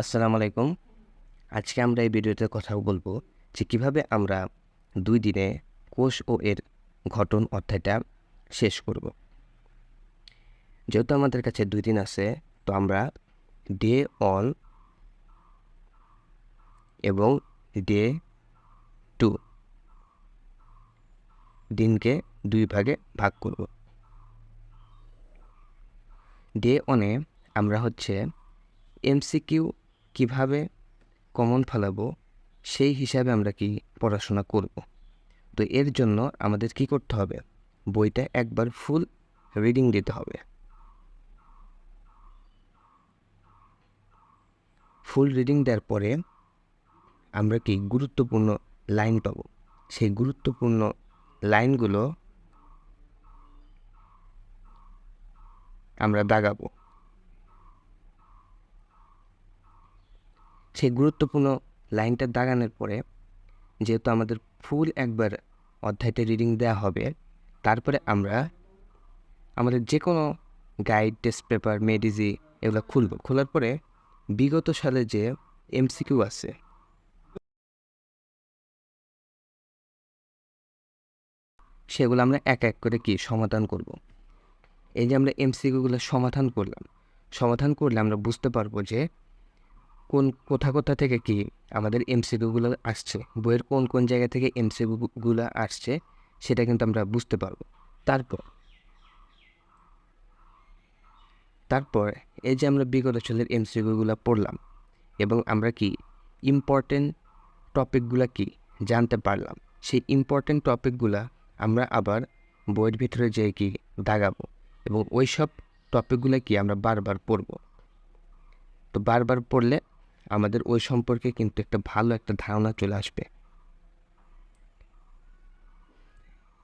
আসসালামু আলাইকুম। আজকে আমরা এই ভিডিওতে কথা বলব যে কীভাবে আমরা দুই দিনে কোষ ও এর গঠন অধ্যায়টা শেষ করব। যেহেতু আমাদের কাছে দুই দিন আছে, তো আমরা ডে অন এবং ডে টু দিনকে দুই ভাগে ভাগ করব। ডে অনে আমরা হচ্ছে এমসিকিউ কীভাবে কমন ফেলাবো, সেই হিসাবে আমরা কি পড়াশোনা করব। তো এর জন্য আমাদের কি করতে হবে? বইটা একবার ফুল রিডিং দিতে হবে। ফুল রিডিং দেওয়ার পরে আমরা কি গুরুত্বপূর্ণ লাইন পাবো? সেই গুরুত্বপূর্ণ লাইনগুলো আমরা দাগাবো। সেই গুরুত্বপূর্ণ লাইনটা দাগানোর পরে যেহেতু আমাদের ফুল একবার অধ্যায়টা রিডিং দেওয়া হবে, তারপরে আমরা আমাদের যে কোনো গাইড টেস্ট পেপার মেডিজি এগুলো খুলব। খোলার পরে বিগত সালে যে এমসিকিউ আছে, সেগুলো আমরা এক এক করে কি সমাধান করব। এই যে আমরা এমসিকিউগুলো সমাধান করলাম, সমাধান করলে আমরা বুঝতে পারব যে কোন, কোথা কোথা থেকে কি আমাদের এমসিকিউগুলো আসছে? বইয়ের কোন কোন জায়গা থেকে এমসিকিউগুলো আসছে সেটা কিন্তু আমরা বুঝতে পারব। তারপর তারপর এই যে আমরা বিগত সালের এমসিকিউগুলো পড়লাম এবং আমরা কি ইম্পর্টেন্ট টপিকগুলো কি জানতে পারলাম, সেই ইম্পর্টেন্ট টপিকগুলো আমরা আবার বইয়ের ভিতরে যেয়ে কি দাগাবো এবং ওই সব টপিকগুলো কি আমরা বারবার পড়ব। তো বারবার পড়লে আমাদের ওই সম্পর্কে কিন্তু একটা ভালো একটা ধারণা চলে আসবে।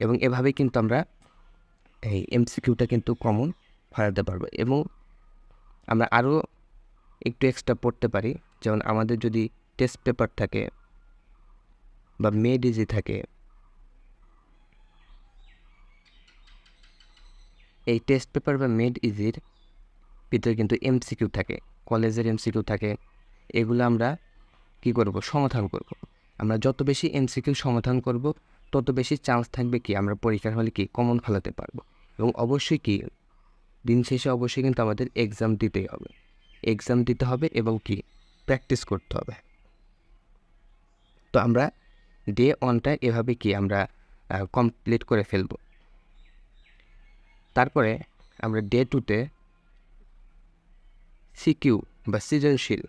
এবং এভাবেই কিন্তু আমরা এই এমসিকিউটা কিন্তু কমন ফেরাতে পারব। এবং আমরা আরও একটু এক্সট্রা পড়তে পারি। যেমন আমাদের যদি টেস্ট পেপার থাকে বা মেডিজি থাকে, এই টেস্ট পেপার বা মেড ইজির ভিতরে কিন্তু এমসিকিউ থাকে কলেজের এমসিকিউ থাকে এগুলো আমরা কি করব? সমাধান করব। আমরা যত বেশি এমসিকিউ সমাধান করব, তত বেশি চান্স থাকবে কি? আমরা পরীক্ষার হলে কি? কমন ফেলাতে পারব। এবং অবশ্যই কি? দিন শেষে অবশ্যই কিন্তু আমাদের এক্সাম দিতেই হবে। এক্সাম দিতে হবে এবং কি? প্র্যাকটিস করতে হবে। তো আমরা ডে ওয়ানটা এভাবে কি? আমরা কমপ্লিট করে ফেলব। তারপরে আমরা ডে টুতে সিকিউ বা সৃজনশীল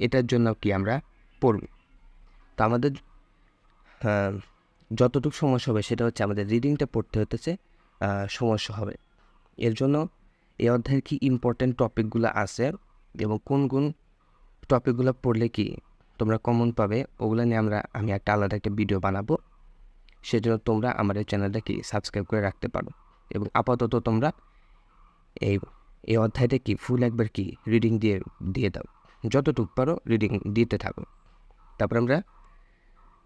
এটার জন্য কি আমরা পড়ব? তো আমাদের যতটুকু সমস্যা হবে সেটা হচ্ছে আমাদের রিডিংটা পড়তে হতেছে সমস্যা হবে। এর জন্য এই অধ্যায়ের কি ইম্পর্ট্যান্ট টপিকগুলো আছে এবং কোন কোন টপিকগুলো পড়লে কি তোমরা কমন পাবে, ওগুলো নিয়ে আমরা, আমি একটা আলাদা একটা ভিডিও বানাবো। সেজন্য তোমরা এই চ্যানেলটা কি সাবস্ক্রাইব করে রাখতে পারো এবং আপাতত তোমরা এই এই অধ্যায়টা কি ফুল একবার কি রিডিং দিয়ে দিয়ে দাও। যতটুকু পারো রিডিং দিতে থাকো। তারপর আমরা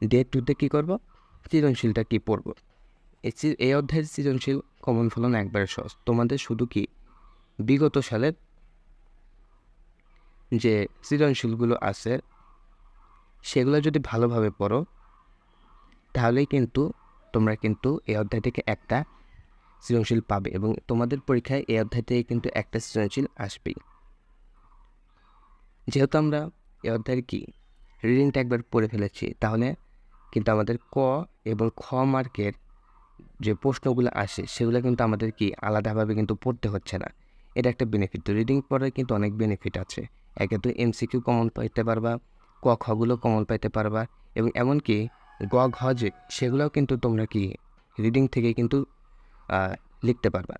ডে টুতে কী করব? সৃজনশীলটা কী পড়ব? এই অধ্যায়ের সৃজনশীল কমন ফলন একবারে সহজ। তোমাদের শুধু কি বিগত সালের যে সৃজনশীলগুলো আছে, সেগুলো যদি ভালোভাবে পড়ো, তাহলেই কিন্তু তোমরা কিন্তু এই অধ্যায় থেকে একটা সৃজনশীল পাবে এবং তোমাদের পরীক্ষায় এই অধ্যায় থেকে কিন্তু একটা সৃজনশীল আসবেই। যেহেতু আমরা এ অধ্যায়ের কি? রিডিংটা একবার পড়ে ফেলেছি, তাহলে কিন্তু আমাদের ক এবং খ মার্কের যে প্রশ্নগুলো আসে, সেগুলো কিন্তু আমাদের কি আলাদাভাবে কিন্তু পড়তে হচ্ছে না। এটা একটা বেনিফিট তো রিডিং পড়ার কিন্তু অনেক বেনিফিট আছে। একে তো এমসিকিউ কমন পাইতে পারবা, ক খগুলো কমন পাইতে পারবা, এবং এমনকি গ, ঘ যে, সেগুলোও কিন্তু তোমরা কি রিডিং থেকে কিন্তু লিখতে পারবা।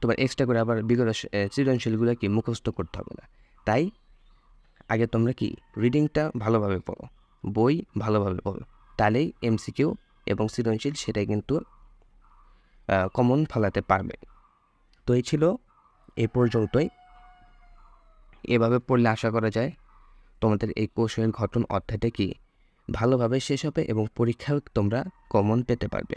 তোমার এক্সট্রা করে আবার বিগত সৃজনশীলগুলো কি মুখস্থ করতে হবে না। তাই আগে তোমরা কি রিডিংটা ভালোভাবে পড়ো, বই ভালোভাবে পড়ো, তাহলেই এমসিকিউ এবং সৃজনশীল সেটাই কিন্তু কমন ফেলাতে পারবে। তো এই ছিল এ পর্যন্তই। এভাবে পড়লে আশা করা যায় তোমাদের এই কৌশলের ঘটন অধ্যায়টা কি ভালোভাবে শেষ হবে এবং পরীক্ষাও তোমরা কমন পেতে পারবে।